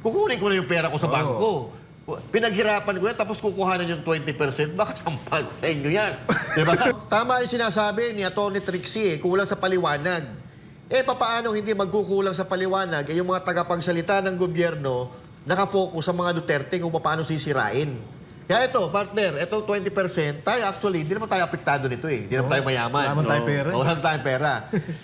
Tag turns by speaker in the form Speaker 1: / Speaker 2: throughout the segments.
Speaker 1: kukunin ko na yung pera ko sa bangko. Pinaghirapan ko yan, tapos kukuhanan yung 20%, baka sampal ko sa inyo yan. Di ba? Tama yung sinasabi ni Atty. Trixie, eh, kulang sa paliwanag. Eh, papaano hindi magkukulang sa paliwanag? Eh, yung mga tagapagsalita ng gobyerno, nakafocus sa mga Duterte kung paano sisirain. Kaya ito, partner, itong 20%, tayo actually, hindi naman tayo apektado nito eh. Hindi naman tayo mayaman.
Speaker 2: Wala naman tayong pera eh.
Speaker 1: Wala naman tayong pera.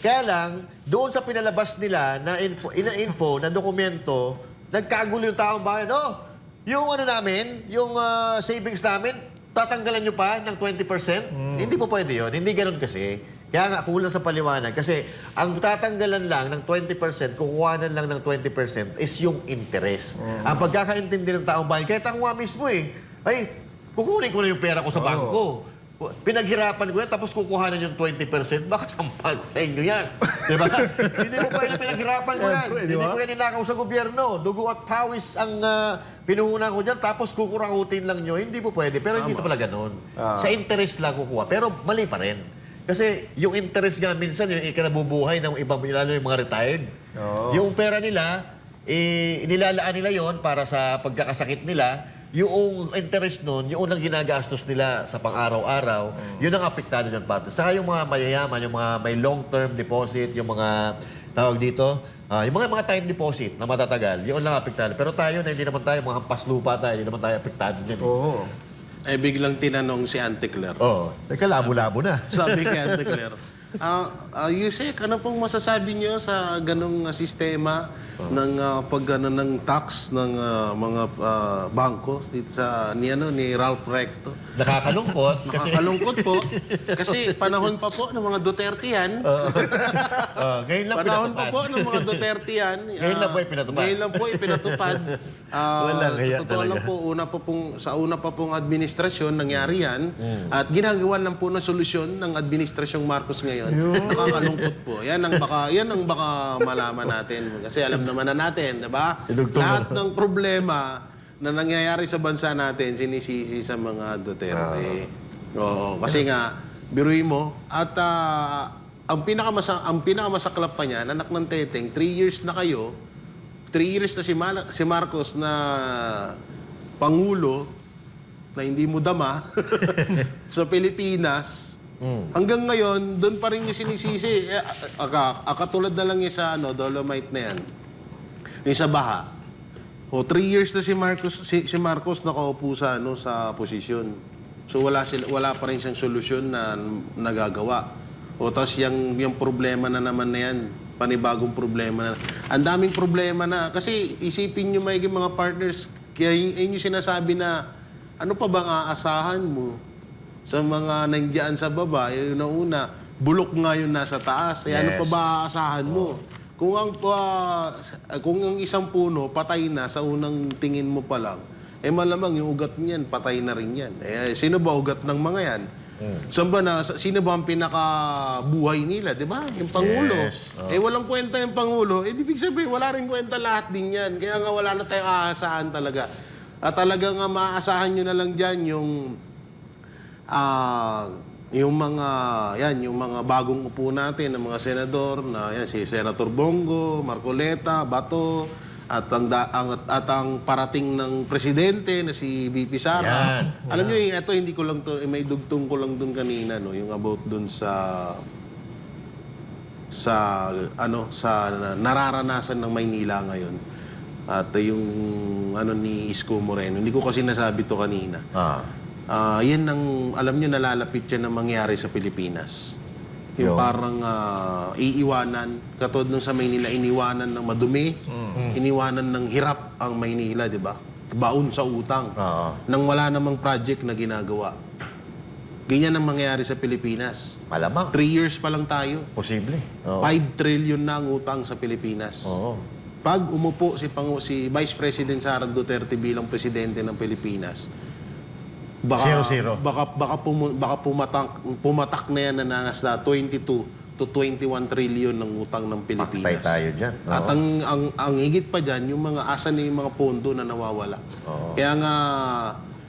Speaker 1: Kaya lang, doon sa pinalabas nila na info, ina-info, na dokumento, nagkagulo yung taong bayan. Oh, yung ano namin, yung ah, savings namin, tatanggalan nyo pa ng 20%? Hindi po pwede yun. Hindi ganun kasi. Kaya nga, kulang sa paliwanag. Kasi ang tatanggalan lang ng 20%, kukuhanan lang ng 20% is yung interest. Ang pagkakaintindi ng taong bayan, kahit ako nga mismo eh, ay, kukunin ko na yung pera ko sa bangko. Pinaghirapan ko yan, tapos kukuhanan yung 20%, baka sampal ko sa inyo yan. Di ba? Hindi mo pwede pinaghirapan ko yan. Hindi ko yan ninakaw sa gobyerno. Dugo at pawis ang uh, pinuhunan ko dyan, tapos kukurangutin lang nyo. Hindi po pwede. Pero hindi ito pala ganun.
Speaker 2: Ah.
Speaker 1: Sa interest lang kukuha. Pero mali pa rin. Kasi yung interest nga minsan, yung ikinabubuhay ng ibang, lalo yung mga retired.
Speaker 2: Oo.
Speaker 1: Yung pera nila, eh, nilalaan nila yon para sa pagkakasakit nila. Yung interest nun, yung unang ginagastos nila sa pang-araw-araw, yun ang apektado ng parte. Saka yung mga mayayaman, yung mga may long-term deposit, yung mga tawag dito, ah, yung mga mga time deposit na matatagal, yun lang apektado. Pero tayo na hindi naman tayo, mga hampas lupa tayo, hindi naman tayo apektado dyan.
Speaker 2: Oo.
Speaker 3: Eh, biglang tinanong si Auntie Claire.
Speaker 1: Oo. Oh, teka, labo-labo na.
Speaker 3: Sabi kay Auntie Claire, ah ah, Yusek, ano pong masasabi niyo sa ganong ah, sistema ng ah, pag ano, ng tax ng ah, mga ah, bangko dito sa ni ano ni Ralph Recto?
Speaker 1: Nakakalungkot kasi
Speaker 3: Nakakalungkot po kasi panahon pa po ng mga Duterte yan.
Speaker 1: ah, ngayon lang
Speaker 3: Panahon pa
Speaker 1: pinatupad.
Speaker 3: po ng mga Duterte yan.
Speaker 1: Ngayon lang
Speaker 3: Ah,
Speaker 1: po ipinatupad.
Speaker 3: Ngayon lang po ipinatupad. Ah,
Speaker 1: Walang hiya
Speaker 3: sa totoo
Speaker 1: talaga.
Speaker 3: lang po, una pa pong, sa una pa pong administrasyon nangyari yan.
Speaker 1: Mm.
Speaker 3: At ginagawa lang po ng solusyon ng administrasyong Marcos ngayon. Nakakalungkot po. Yan ang baka, yan ang baka malaman natin. Kasi alam naman na natin, di ba?
Speaker 1: Idugtong
Speaker 3: Lahat ng problema na nangyayari sa bansa natin, sinisisi sa mga Duterte. Oo, kasi nga, biruin mo, at ah, ang pinakamasa ang pinakamasaklap pa niyan, anak ng Teteng, 3 years na kayo, 3 years na si, Ma- si Marcos na Pangulo, na hindi mo dama, sa Pilipinas, hanggang ngayon, doon pa rin yung sinisisi. Eh, aka, akatulad na lang yung sa ano, Dolomite na yan. Yung sa Baha. O, three years na si Marcos, si, si Marcos nakaupo sa, ano, sa posisyon. So, wala, sila, wala pa rin siyang solusyon na nagagawa. O, tapos yung, yung problema na naman na yan, panibagong problema na. Ang daming problema na. Kasi isipin nyo may mga partners, kaya yun yung sinasabi na, ano pa bang aasahan mo sa mga nandiyan sa baba? Yung nauna, bulok nga yung nasa taas. Eh, ano
Speaker 1: Yes.
Speaker 3: pa ba aasahan mo? Kung ang pa- kung ang isang puno patay na sa unang tingin mo pa lang, eh malamang yung ugat niyan patay na rin yan. Eh sino ba ugat ng mga yan? Saan ba na, sino ba ang pinakabuhay nila, di ba? Yung Pangulo.
Speaker 1: Yes.
Speaker 3: Eh walang kwenta yung Pangulo, eh di ibig sabihin wala rin kwenta lahat din yan. Kaya nga wala na tayong aasahan talaga. At talaga nga maaasahan nyo na lang dyan yung ah yung mga yan yung mga bagong upo natin ng mga senador na yan si Senator Bongo, Marcoleta, Bato at ang, da, ang at ang parating ng presidente na si BP Sara.
Speaker 1: Yan.
Speaker 3: Alam niyo ito hindi ko lang to eh, may dugtong ko lang dun kanina no yung about dun sa sa ano sa nararanasan ng Maynila ngayon. At uh, yung ano ni Isko Moreno, hindi ko kasi nasabi to kanina.
Speaker 1: Ah.
Speaker 3: Ah, yan ang, alam nyo, nalalapit yan na mangyari sa Pilipinas. Yung
Speaker 1: Yun.
Speaker 3: parang ah, iiwanan, katulad nung sa Maynila, iniwanan ng madumi, iniwanan ng hirap ang Maynila, di ba? Baon sa utang.
Speaker 1: Oo.
Speaker 3: Nang wala namang project na ginagawa. Ganyan ang mangyayari sa Pilipinas.
Speaker 1: Malamang.
Speaker 3: Three years pa lang tayo.
Speaker 1: Posible. Oo.
Speaker 3: 5 trillion na ang utang sa Pilipinas.
Speaker 1: Oo.
Speaker 3: Pag umupo si, Pangu- si Vice President Sara Duterte bilang presidente ng Pilipinas, baka
Speaker 1: Zero-zero.
Speaker 3: baka baka, pumu- baka pumatak pumatak na yan na nasa 22 to 21 trillion ng utang ng
Speaker 1: Paktay
Speaker 3: Pilipinas.
Speaker 1: tayo dyan.
Speaker 3: At
Speaker 1: Oo.
Speaker 3: ang, ang ang higit pa diyan yung mga asan na yung mga pondo na nawawala. Kaya nga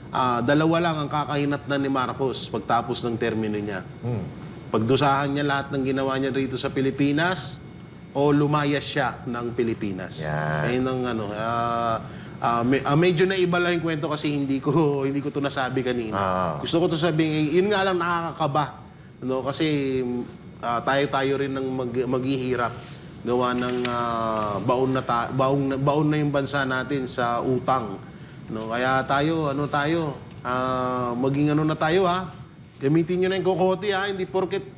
Speaker 3: ah, dalawa lang ang kakahinat na ni Marcos pagtapos ng termino niya.
Speaker 1: Hmm.
Speaker 3: Pagdusahan niya lahat ng ginawa niya rito sa Pilipinas o lumayas siya ng Pilipinas.
Speaker 1: Yan.
Speaker 3: Ayun ang ano, ah, ah, me- ah, medyo na iba lang yung kwento kasi hindi ko hindi ko to nasabi kanina.
Speaker 1: Ah.
Speaker 3: Gusto ko to sabihin, yun nga lang nakakakaba. No? Kasi ah, tayo-tayo rin ng mag, maghihirap gawa ng ah, baon na ta- baon na, baon na yung bansa natin sa utang. No? Kaya tayo, ano tayo, ah, maging ano na tayo ha. Gamitin nyo na yung kokote ha, hindi porket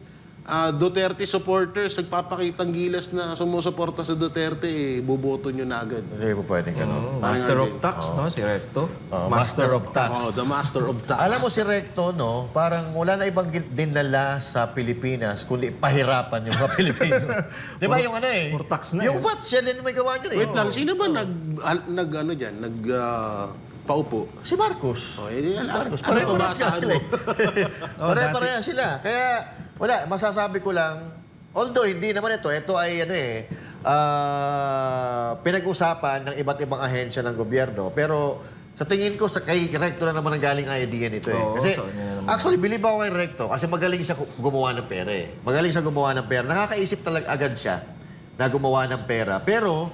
Speaker 3: ah, Duterte supporters nagpapakitang gilas na sumusuporta sa Duterte, eh, boboto nyo na agad.
Speaker 1: Hindi po pwedeng ganun.
Speaker 2: Oh, Master of Tax, no? Si Recto.
Speaker 1: Oh, Master of Tax.
Speaker 3: Oh, the master of tax.
Speaker 1: Alam mo si Recto, no? Parang wala na ibang dinala sa Pilipinas kundi pahirapan yung mga Pilipino. Di ba yung ano eh?
Speaker 2: Puro tax na
Speaker 1: Yung
Speaker 2: eh.
Speaker 1: VAT, siya din may gawa niya eh.
Speaker 3: Wait lang, sino ba nag, al- nag ano dyan, nag ah, paupo?
Speaker 1: Si Marcos.
Speaker 3: Oh, eh, al-
Speaker 1: Marcos.
Speaker 3: ano
Speaker 1: Pare-parehas nga
Speaker 3: pa ba
Speaker 1: sila eh.
Speaker 2: Oh,
Speaker 1: Pare-parehas sila. Kaya, wala, masasabi ko lang, although hindi naman ito, ito ay ano eh, ah, pinag-usapan ng iba't ibang ahensya ng gobyerno. Pero sa tingin ko, sa kay Recto na naman ang galing idea nito eh.
Speaker 2: Oo,
Speaker 1: kasi, actually, believe ako kay Recto kasi magaling siya gu- gumawa ng pera eh. Magaling siya gumawa ng pera. Nakakaisip talaga agad siya na gumawa ng pera. Pero,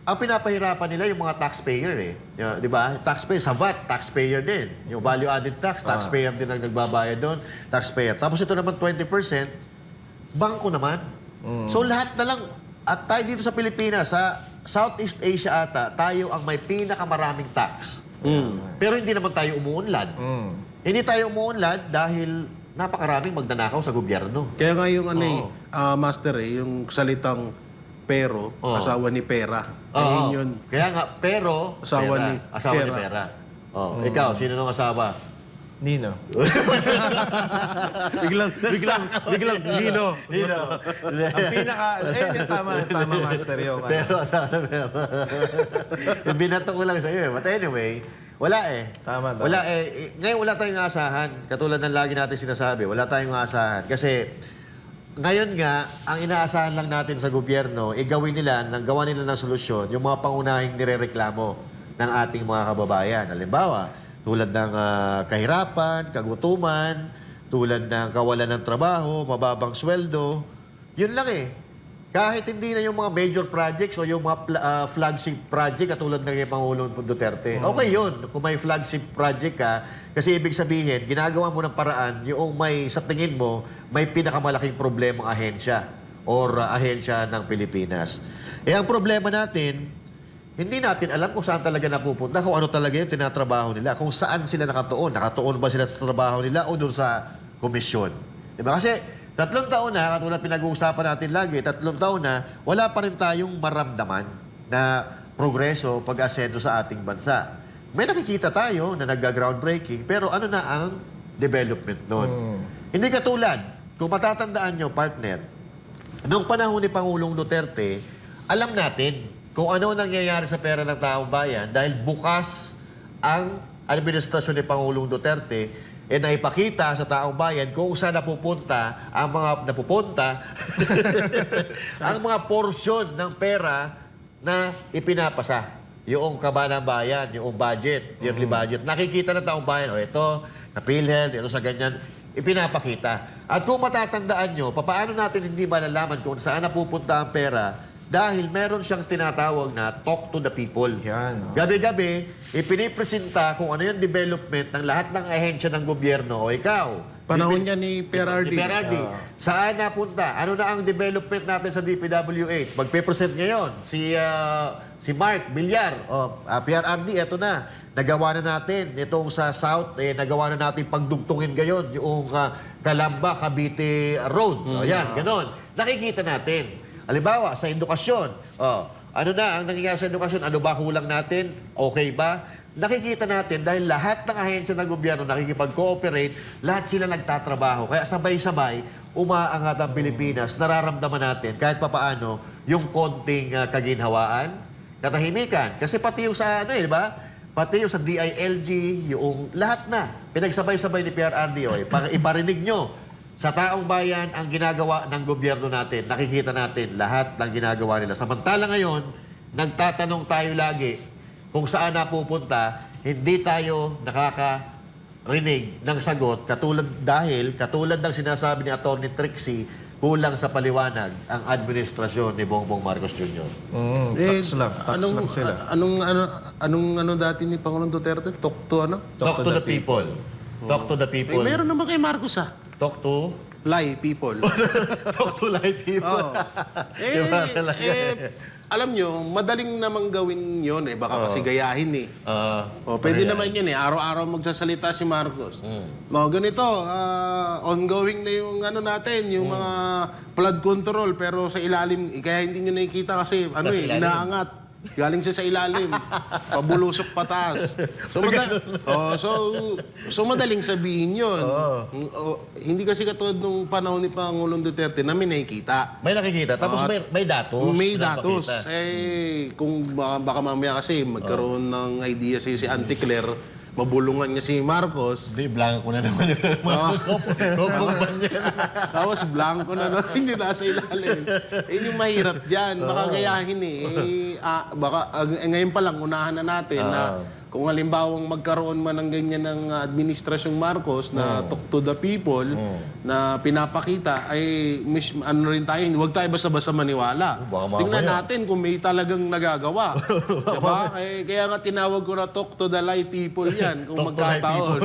Speaker 1: ang pinapahirapan nila yung mga taxpayer eh. Yung- Di ba? Taxpayer, sa VAT, taxpayer din. Yung value added tax, taxpayer din ang nagbabayad doon. Taxpayer. Tapos ito naman 20%, bangko naman. So lahat na lang, at tayo dito sa Pilipinas, sa Southeast Asia ata, tayo ang may pinakamaraming tax. Pero hindi naman tayo umuunlad.
Speaker 2: Mm.
Speaker 1: Hindi tayo umuunlad dahil napakaraming magnanakaw sa gobyerno.
Speaker 3: Kaya nga yung ano eh, ah, master eh, yung salitang pero,
Speaker 1: Oo.
Speaker 3: asawa ni pera.
Speaker 1: Oo.
Speaker 3: Ayun yun.
Speaker 1: Kaya nga, pero...
Speaker 3: Asawa
Speaker 1: pera.
Speaker 3: ni
Speaker 1: Asawa ni
Speaker 3: pera.
Speaker 1: pera. Oh, Ikaw, sino nung asawa?
Speaker 2: Nino.
Speaker 3: biglang, biglang, biglang, Lino.
Speaker 1: Nino.
Speaker 2: Ang pinaka... Eh, yung tama, tama, Master yung ano.
Speaker 1: pero asawa ni pera. Yung binato ko lang sa'yo eh. But anyway, wala eh.
Speaker 2: Tama, tama.
Speaker 1: Wala eh. Eh, Ngayon wala tayong asahan. Katulad ng lagi natin sinasabi, wala tayong asahan. Kasi ngayon nga, ang inaasahan lang natin sa gobyerno, eh gawin nila, nang gawa nila ng solusyon, yung mga pangunahing nirereklamo ng ating mga kababayan. Halimbawa, tulad ng ah, kahirapan, kagutuman, tulad ng kawalan ng trabaho, mababang sweldo. Yun lang eh. Kahit hindi na yung mga major projects o yung mga ah, flagship project katulad ng Pangulong Duterte. Okay yun, kung may flagship project ka, kasi ibig sabihin, ginagawa mo ng paraan yung may, sa tingin mo, may pinakamalaking problemang ahensya or ah, ahensya ng Pilipinas. Eh ang problema natin, hindi natin alam kung saan talaga napupunta, kung ano talaga yung tinatrabaho nila, kung saan sila nakatuon. Nakatuon ba sila sa trabaho nila o doon sa komisyon? Diba? Kasi tatlong taon na, katulad pinag-uusapan natin lagi, tatlong taon na, wala pa rin tayong maramdaman na progreso pag-asenso sa ating bansa. May nakikita tayo na nagga-groundbreaking, pero ano na ang development noon? Hindi katulad, kung matatandaan nyo, partner, Noong panahon ni Pangulong Duterte, alam natin kung ano nangyayari sa pera ng taong bayan dahil bukas ang administrasyon ni Pangulong Duterte eh naipakita sa taong bayan kung saan napupunta ang mga napupunta ang mga porsyon ng pera na ipinapasa. Yung kaba ng bayan, yung budget, yearly budget. Nakikita ng taong bayan, o ito, sa PhilHealth, ito sa ganyan, ipinapakita. At kung matatandaan nyo, paano natin hindi malalaman kung saan napupunta ang pera dahil meron siyang tinatawag na talk to the people.
Speaker 2: Yan, oh.
Speaker 1: Gabi-gabi, ipinipresenta kung ano yung development ng lahat ng ahensya ng gobyerno o ikaw.
Speaker 3: Panahon niya ni PRRD.
Speaker 1: Ni PRRD. Saan napunta? Ano na ang development natin sa DPWH? Magpe-present ngayon si ah, si Mark Villar. O, ah, PRRD, eto na. Nagawa na natin itong sa South, eh, nagawa na natin pagdugtungin ngayon yung ah, Calamba, Cavite Road. O, yan, ganon. Nakikita natin. Halimbawa, sa edukasyon. Oh, ano na ang nangyayari sa edukasyon? Ano ba kulang natin? Okay ba? Nakikita natin dahil lahat ng ahensya ng gobyerno nakikipag-cooperate, lahat sila nagtatrabaho. Kaya sabay-sabay, umaangat ang Pilipinas. Nararamdaman natin kahit papaano yung konting ah, kaginhawaan, katahimikan. Kasi pati yung sa ano eh, di ba? Pati yung sa DILG, yung lahat na. Pinagsabay-sabay ni PRRD, oy, para iparinig nyo sa taong bayan ang ginagawa ng gobyerno natin. Nakikita natin lahat ng ginagawa nila. Samantala ngayon, nagtatanong tayo lagi kung saan napupunta, hindi tayo nakakarinig ng sagot katulad dahil katulad ng sinasabi ni Attorney Trixie kulang sa paliwanag ang administrasyon ni Bongbong Marcos Jr.
Speaker 2: Mm,
Speaker 3: Eh,
Speaker 2: tax lang. Tax
Speaker 3: anong,
Speaker 2: lang sila.
Speaker 3: anong, ano, anong ano dati ni Pangulong Duterte? Talk to ano?
Speaker 1: Talk, to, the people. Talk to the
Speaker 3: Eh,
Speaker 1: people.
Speaker 3: meron naman kay Marcos ah.
Speaker 1: Talk to...
Speaker 3: Lie people.
Speaker 1: Talk to live people.
Speaker 3: Oo. eh, eh, alam nyo, madaling namang gawin yon eh. Baka kasi gayahin eh.
Speaker 1: Ah,
Speaker 3: O, pwede naman yun eh. Araw-araw magsasalita si Marcos. No, ganito, ah, ongoing na yung ano natin, yung mga flood control, pero sa ilalim, eh, kaya hindi nyo nakikita kasi ano
Speaker 1: Nasa
Speaker 3: eh,
Speaker 1: ilalim.
Speaker 3: inaangat. Galing siya sa ilalim. Pabulusok pataas. So, mada- oh, so, so madaling sabihin yun. Oh, hindi kasi katulad nung panahon ni Pangulong Duterte na may nakikita.
Speaker 1: may nakikita. Tapos may, may datos.
Speaker 3: May datos. Eh, kung baka, baka mamaya kasi magkaroon ng idea si, si Auntie Claire, mabulungan niya si Marcos.
Speaker 1: Hindi, blanco na naman yung ban yan.
Speaker 3: Tapos blanco na no, hindi nasa ilalim. Yun yung mahirap dyan. Baka gayahin eh. eh ah, baka, ah, ngayon pa lang, unahan na natin na kung halimbawang magkaroon man ng ganyan ng ah, administrasyong Marcos na talk to the people na pinapakita ay mis, ano rin tayo, huwag tayo basta-basta maniwala.
Speaker 1: baka mamaya.
Speaker 3: Tingnan natin kung may talagang nagagawa. diba? Eh, kaya nga tinawag ko na talk to the lie people yan kung magkataon.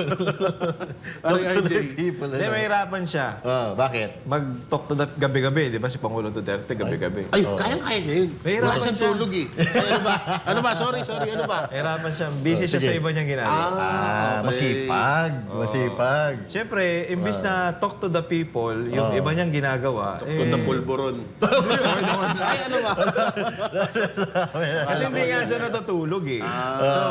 Speaker 1: Talk to the people.
Speaker 2: Hindi,
Speaker 1: ano?
Speaker 2: mahirapan siya.
Speaker 1: Ah, bakit?
Speaker 2: Mag-talk to the gabi-gabi, di ba? Si Pangulong Duterte, gabi-gabi.
Speaker 3: Ay, kaya-kaya niya yun.
Speaker 2: Mahirapan
Speaker 3: Wala siyang
Speaker 2: siya.
Speaker 3: tulog eh. Ay, ano ba? Ano ba? Sorry, sorry. Ano ba?
Speaker 2: Mahirapan siya. Busy siya sa iba niyang ginagawa.
Speaker 1: Ah,
Speaker 3: okay.
Speaker 1: masipag. Masipag.
Speaker 2: Siyempre, imbis na talk to the people, yung iba niyang ginagawa, eh,
Speaker 3: Kung na pulburon. Ay, ano ba?
Speaker 2: kasi hindi nga siya natutulog eh. So,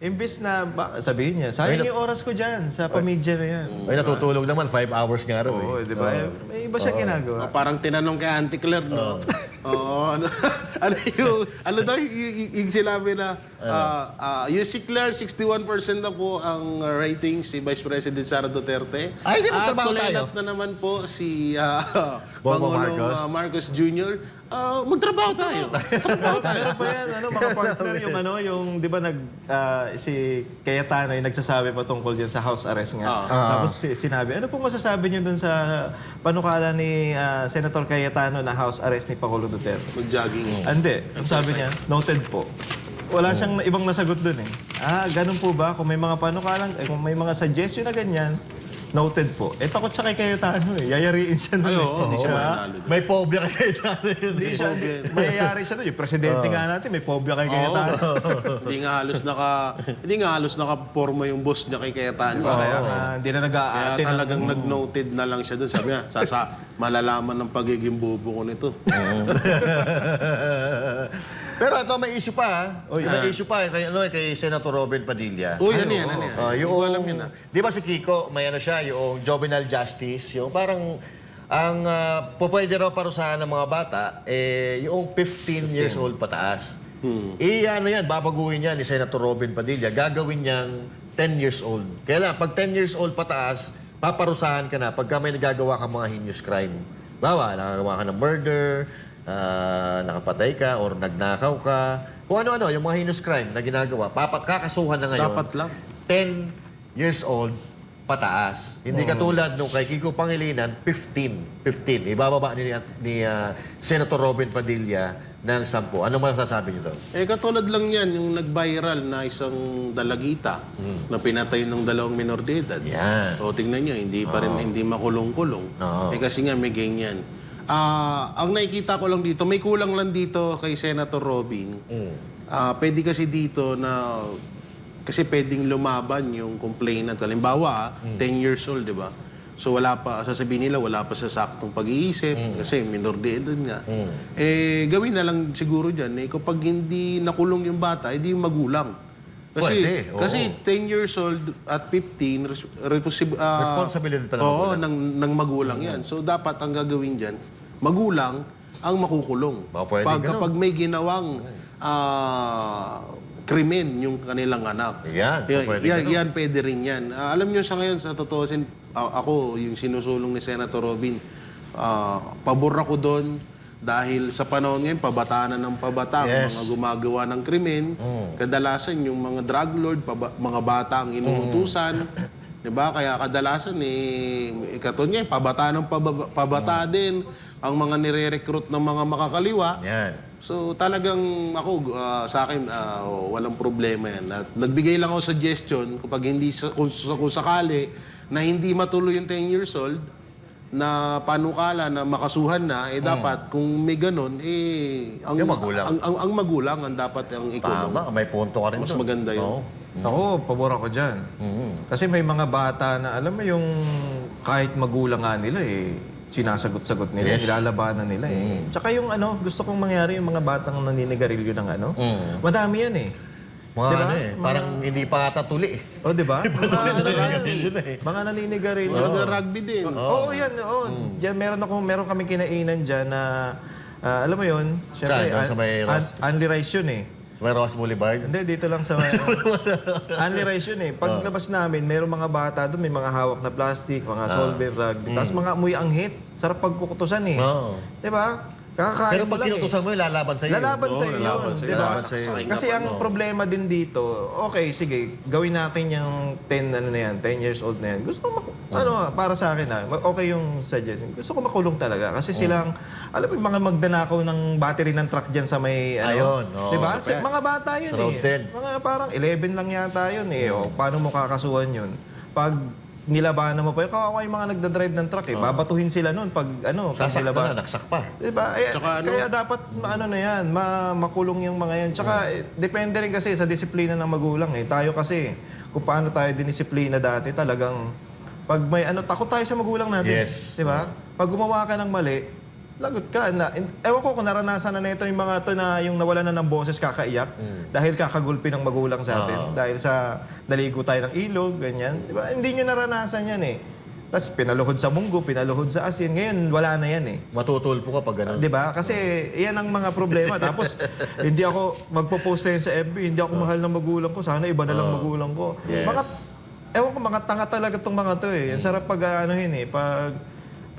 Speaker 2: imbis na, ba, sabihin niya, sayang yung oras ko dyan sa pamilya na yan.
Speaker 1: Ay, natutulog naman. Five hours nga raw
Speaker 2: Oo,
Speaker 1: eh.
Speaker 2: di ba? May iba siyang ginagawa.
Speaker 3: Oh, parang tinanong kay Auntie Claire, no? Oo. ano, ano yung, ano daw yung, yung, yung sinabi na, ah, ah, yung si Claire, 61% na po ang rating si Vice President Sara Duterte.
Speaker 1: Ay, ba
Speaker 3: At
Speaker 1: trabaho tayo?
Speaker 3: tulenat na naman po si ah,
Speaker 1: Bongbong
Speaker 3: Pangulong
Speaker 1: Marcos.
Speaker 3: ah, Marcos Jr. Ah, magtrabaho tayo. Magtrabaho tayo.
Speaker 2: Ano pa yan? Ano, mga partner yung ano, yung, di ba, nag, ah, si Cayetano yung nagsasabi pa tungkol dyan sa house arrest nga. Tapos si- sinabi, ano pong masasabi niyo dun sa panukala ni ah, Senator Cayetano na house arrest ni Pangulo Duterte?
Speaker 3: Mag-jogging.
Speaker 2: Ah, Hindi. Ang sabi niya, noted po. Wala siyang ibang nasagot dun eh. Ah, ganun po ba? Kung may mga panukalang, eh, kung may mga suggestion na ganyan, noted po. Eh, takot siya kay Cayetano eh. Yayariin siya nun
Speaker 3: Ay,
Speaker 2: eh.
Speaker 3: oo,
Speaker 2: Hindi siya,
Speaker 3: mananalo doon.
Speaker 1: May phobia kay Tano yun.
Speaker 2: hindi siya, mayayari siya doon. Yung presidente nga natin, may phobia kay Cayetano.
Speaker 3: hindi nga halos naka hindi nga halos nakaporma yung boss niya kay Cayetano.
Speaker 2: Kaya nga, hindi na
Speaker 3: Kaya
Speaker 2: nag-a-attend. ng-
Speaker 3: talagang nag-noted na lang siya doon. Sabi niya, sasa malalaman ng pagiging bobo ko nito.
Speaker 1: Pero ito, may issue pa. ha?
Speaker 2: Oy,
Speaker 1: may issue pa eh, kay, ano, eh, kay Senator Robin Padilla.
Speaker 3: Uy, ano yan, ano yan?
Speaker 1: Ah,
Speaker 3: Hindi ko alam yun ah.
Speaker 1: Di ba si Kiko, may ano siya, yung juvenile justice, yung parang ang uh, pwede raw parusahan ng mga bata, eh, yung 15 years old pataas.
Speaker 3: Hmm.
Speaker 1: Eh, ano yan, babaguhin yan ni Senator Robin Padilla, gagawin niyang 10 years old. Kaya lang, pag 10 years old pataas, paparusahan ka na pagka may nagagawa ka mga heinous crime. Bawa, nakagawa ka ng murder, ah, nakapatay ka, or nagnakaw ka. Kung ano-ano, yung mga heinous crime na ginagawa, papa, kakasuhan na ngayon.
Speaker 3: Dapat lang.
Speaker 1: 10 years old pataas. Hindi katulad nung kay Kiko Pangilinan, 15. 15. Ibababa ni, ni ah, Senator Robin Padilla ng 10. Ano masasabi niyo doon?
Speaker 3: Eh, katulad lang yan, yung nag-viral na isang dalagita na pinatay ng dalawang minor de edad.
Speaker 1: Yan.
Speaker 3: So, tingnan nyo, hindi pa rin, hindi makulong-kulong.
Speaker 1: Oo.
Speaker 3: Eh, kasi nga may ganyan. Ah, ang nakikita ko lang dito, may kulang lang dito kay Senator Robin. Ah, pwede kasi dito na kasi pwedeng lumaban yung complainant. Halimbawa, ah, 10 years old, di ba? So wala pa, sasabihin nila, wala pa sa saktong pag-iisip kasi minor de edad nga. Eh, gawin na lang siguro dyan, eh, kapag hindi nakulong yung bata, edi yung magulang. Kasi,
Speaker 1: Pwede, oo.
Speaker 3: kasi 10 years old at 15, res, responsi- ah,
Speaker 1: Responsibility ng
Speaker 3: Oo,
Speaker 1: magulang.
Speaker 3: ng, ng magulang yan. So dapat ang gagawin dyan, magulang ang makukulong.
Speaker 1: Pwede
Speaker 3: Pag, kapag may ginawang ah, krimen yung kanilang anak.
Speaker 1: Yan,
Speaker 3: yan,
Speaker 1: pwede
Speaker 3: yan,
Speaker 1: ganun.
Speaker 3: yan, pwede rin yan. Ah, alam nyo sa ngayon, sa totoo, sin, a- ako, yung sinusulong ni Senator Robin, ah, pabor ako doon dahil sa panahon ngayon, pabataan na ng pabata ang
Speaker 1: Yes.
Speaker 3: mga gumagawa ng krimen. Kadalasan yung mga drug lord, paba- mga bata ang inuutusan. 'Di ba? Kaya kadalasan eh ikato niya, pabata ng pababa- pabata din ang mga nire-recruit ng mga makakaliwa.
Speaker 1: Yan.
Speaker 3: So talagang ako ah, sa akin ah, walang problema yan. At nagbigay lang ako suggestion kapag hindi sa, kung, kung sakali na hindi matuloy yung 10 years old na panukala na makasuhan na eh dapat kung may ganun eh ang
Speaker 1: Yung magulang.
Speaker 3: ang, ang, ang magulang ang dapat ang ikulong.
Speaker 1: Tama, may punto ka rin
Speaker 3: Mas
Speaker 1: doon.
Speaker 3: maganda yun.
Speaker 1: Oo.
Speaker 2: Ako, pabor ako dyan. Kasi may mga bata na, alam mo yung kahit magulang nga nila eh, sinasagot-sagot nila,
Speaker 1: Yes.
Speaker 2: nilalabanan nila eh. Tsaka yung ano, gusto kong mangyari yung mga batang naninigarilyo ng ano, madami yan eh.
Speaker 1: Mga
Speaker 2: Diba?
Speaker 1: ano eh, parang hindi pa ata tuli eh.
Speaker 2: O, di ba? Mga, ano yan, mga naninigarilyo.
Speaker 3: Nag-rugby din.
Speaker 2: Oo, yan. Oo. Diyan, meron ako, meron kami kinainan dyan na, ah, alam mo yun, syempre,
Speaker 1: Saan?
Speaker 2: Un- un- unli rice yun eh.
Speaker 1: Sa may Ross Boulevard.
Speaker 2: Hindi, dito lang sa... Unli rice yun eh. Paglabas namin, mayroong mga bata doon, may mga hawak na plastic, mga solvent rugby. Tapos mga amoy anghit. Sarap pagkukutusan eh.
Speaker 1: Oo.
Speaker 2: Di ba? Kakakain
Speaker 1: Pero pag
Speaker 2: lang eh.
Speaker 1: kinutusan mo yun, lalaban sa'yo.
Speaker 2: Lalaban
Speaker 3: Oo,
Speaker 2: sa iyo
Speaker 3: lalaban
Speaker 2: yun,
Speaker 3: sa'yo.
Speaker 2: di ba?
Speaker 1: Lalaban sa'yo.
Speaker 2: Kasi ang problema din dito, okay, sige, gawin natin yung 10 ano na yan, 10 years old na yan. Gusto ko ano, para sa akin ah, okay yung suggestion. Gusto ko makulong talaga kasi silang alam mo yung mga magdanakaw ng battery ng truck diyan sa may ano,
Speaker 1: Ayun, oo.
Speaker 2: 'di ba?
Speaker 1: Sa
Speaker 2: mga bata yun
Speaker 1: Sa road
Speaker 2: eh.
Speaker 1: 10.
Speaker 2: Mga parang 11 lang yata yun eh. O, paano mo kakasuhan yun? Pag nilabanan mo pa yun, kawawa yung mga nagdadrive ng truck eh. Babatuhin sila nun pag ano, pag
Speaker 1: Sasak
Speaker 2: nilabanan.
Speaker 1: na, naksak pa.
Speaker 2: Diba? Eh,
Speaker 3: Tsaka ano-
Speaker 2: Kaya dapat ano na yan, ma makulong yung mga yan. Tsaka eh, depende rin kasi sa disiplina ng magulang eh. Tayo kasi, kung paano tayo dinisiplina dati, talagang pag may ano, takot tayo sa magulang natin.
Speaker 1: Yes.
Speaker 2: Di ba? Pag gumawa ka ng mali, lagot ka. Na, in- ewan ko kung naranasan na nito yung mga to na yung nawala na ng boses kakaiyak dahil kakagulpi ng magulang sa atin. Dahil sa naligo tayo ng ilog, ganyan. Di ba? Hindi nyo naranasan yan eh. Tapos pinaluhod sa munggo, pinaluhod sa asin. Ngayon, wala na yan eh.
Speaker 1: Matutulpo ka pag ganun.
Speaker 2: 'Di ba? Kasi yan ang mga problema. Tapos hindi ako magpo-post na yun sa FB, hindi ako mahal ng magulang ko. Sana iba na lang magulang ko.
Speaker 1: Yes.
Speaker 2: Mga ewan ko mga tanga talaga tong mga 'to eh. Ang sarap pag anuhin eh, pag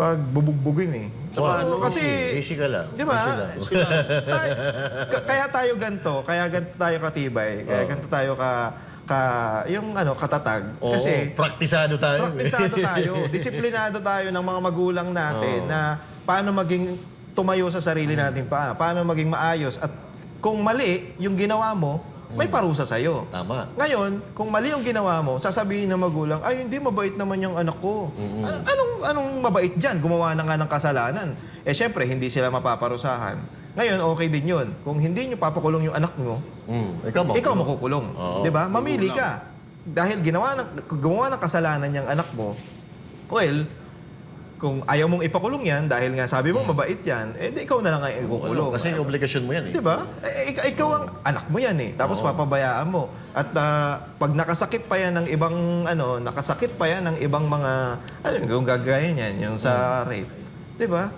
Speaker 2: pag bubugbugin eh.
Speaker 3: Tsaka ano,
Speaker 2: kasi
Speaker 1: Easy ka lang.
Speaker 2: Di ba?
Speaker 1: Easy lang.
Speaker 2: Tay- ka- kaya tayo ganto, kaya ganto tayo katibay, kaya ganto tayo ka ka yung ano katatag
Speaker 1: Oo,
Speaker 2: kasi
Speaker 1: praktisado tayo.
Speaker 2: Praktisado tayo, disiplinado tayo ng mga magulang natin na paano maging tumayo sa sarili natin pa, paano maging maayos at kung mali yung ginawa mo, may parusa sa iyo.
Speaker 1: Tama.
Speaker 2: Ngayon, kung mali yung ginawa mo, sasabihin ng magulang, ay hindi mabait naman yung anak ko. Ano- anong anong mabait diyan? Gumawa na nga ng kasalanan. Eh syempre, hindi sila mapaparusahan. Ngayon, okay din 'yun. Kung hindi niyo papakulong yung anak mo,
Speaker 1: Mm. Ikaw mo.
Speaker 2: ikaw makukulong.
Speaker 1: Oo.
Speaker 2: 'Di ba? Mamili ka. Dahil ginawa ng gumawa ng kasalanan yung anak mo, well, kung ayaw mong ipakulong yan dahil nga sabi mo mabait yan, eh di ikaw na lang ay ikukulong.
Speaker 1: Kasi obligasyon mo yan eh.
Speaker 2: 'Di ba? Eh, ik- ikaw ang anak mo yan eh. Tapos papabayaan mo. At ah, pag nakasakit pa yan ng ibang ano, nakasakit pa yan ng ibang mga ano yung gagaya niyan, yung sa rape. 'Di ba?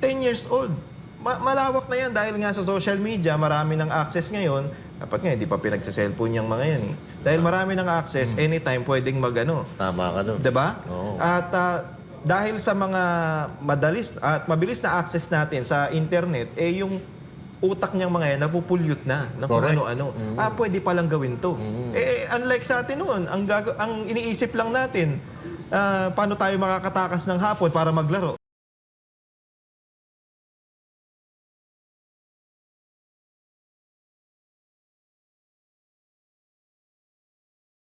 Speaker 2: 10 years old. Ma- malawak na yan dahil nga sa social media, marami ng access ngayon. Dapat nga, hindi pa pinagsa-cellphone yung mga yan eh. Dahil marami ng access, anytime pwedeng mag-ano.
Speaker 1: Tama ka doon.
Speaker 2: 'Di ba?
Speaker 1: Oo.
Speaker 2: At ah, dahil sa mga madalis at mabilis na access natin sa internet, eh yung utak niyang mga yan, napupulyot na ng kung
Speaker 1: Correct.
Speaker 2: ano-ano. Ah, pwede palang gawin to. Eh, unlike sa atin noon, ang, gago- ang iniisip lang natin, ah, paano tayo makakatakas ng hapon para maglaro.